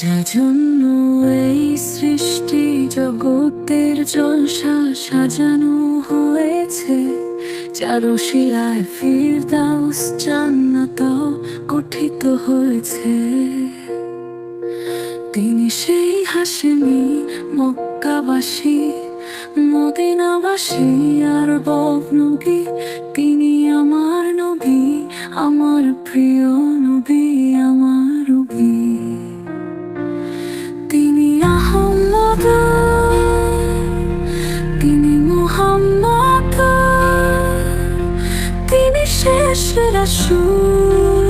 যা জন্য এই সৃষ্টি জগতের জলসা সাজানো হয়েছে। চারো শিলায় ফিরদাউস জান্নাত গঠিত হয়েছে। তিনি সেই হাসেমি মক্কাবাসী, মদিনাবাসী আর বগ্নবী তিনি আমার শেষ রাসূল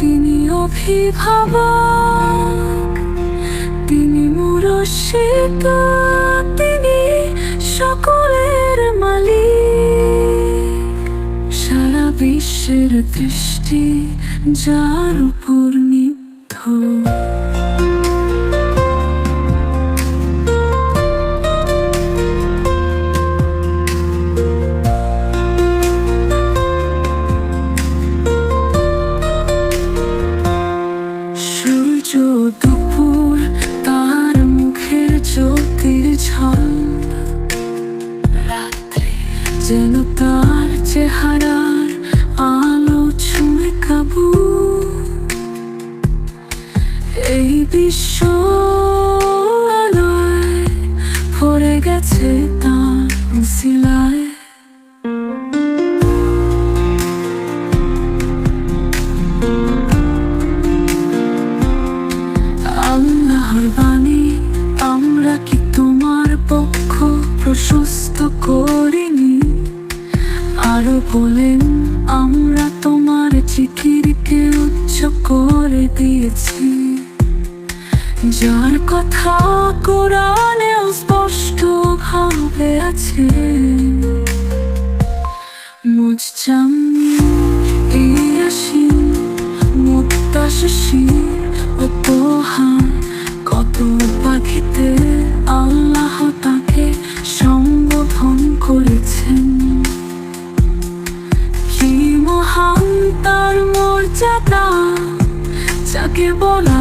তিনি অভিভাবক, তিনি মুরশিদ, তিনি সকলের মালিক। সারা বিশ্বের দৃষ্টি যার উপর নিদ্ধ। যেন তার চেহারার আলো ছুঁয়ে কাবু। এই বিশ্ব আলোয় ভরে গেছে তার সিলায়। আল্লাহর বলেন আমরা তোমার চিঠিরকে উচ্চ করে দিয়েছি। যার কথা কোরআনেও স্পষ্ট ভাবে আছে মুজাম্মি ইয়াসিন মুত্তাশির যাতা যাকে বলা